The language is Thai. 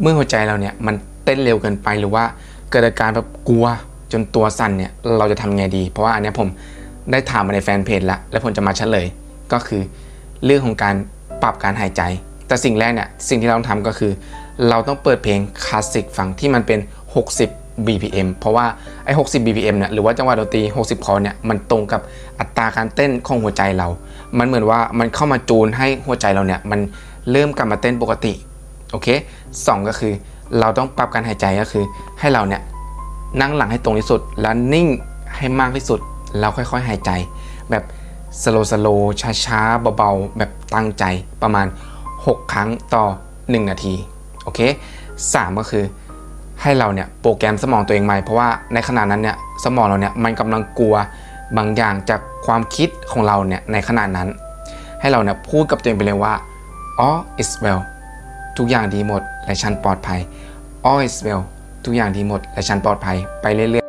เมื่อหัวใจเราเนี่ยมันเต้นเร็วเกินไปหรือว่าเกิดอาการแบบกลัวจนตัวสั่นเนี่ยเราจะทำไงดี เพราะว่าอันนี้ผมได้ถามมาในแฟนเพจแล้วแล้วผมจะมาเฉลยก็คือ เรื่องของการปรับการหายใจ แต่สิ่งแรกเนี่ยสิ่งที่เราต้องทำก็คือ เราต้องเปิดเพลงคลาสสิกฟังที่มันเป็น 60 BPM เพราะว่าไอ้ 60 BPM เนี่ย หรือว่าจังหวะดนตรี 60 คอร์เนี่ย มันตรงกับอัตราการเต้นของหัวใจเรา มันเหมือนว่ามันเข้ามาจูนให้หัวใจเราเนี่ย มันเริ่มกลับมาเต้นปกติ โอเคสองก็คือเราต้องปรับการหายใจก็คือ ให้เราเนี่ยนั่งหลังให้ตรงที่สุด แล้วนิ่งให้มากที่สุดแล้วค่อยๆหายใจ แบบสโลสโลช้าๆเบาๆ แบบตั้งใจประมาณ 6 ครั้งต่อ 1 นาทีโอเคสามก็คือให้เราเนี่ยโปรแกรมสมองตัวเองใหม่เพราะว่าในขณะนั้นเนี่ยสมองเราเนี่ยมันกำลังกลัวบางอย่างจากความคิดของเราเนี่ยในขณะนั้น ให้เราเนี่ยพูดกับตัวเองไปเลยว่า all is well ทุกอย่างดีหมดและฉันปลอดภัย all is well ทุกอย่างดีหมดและฉันปลอดภัยไปเรื่อยๆ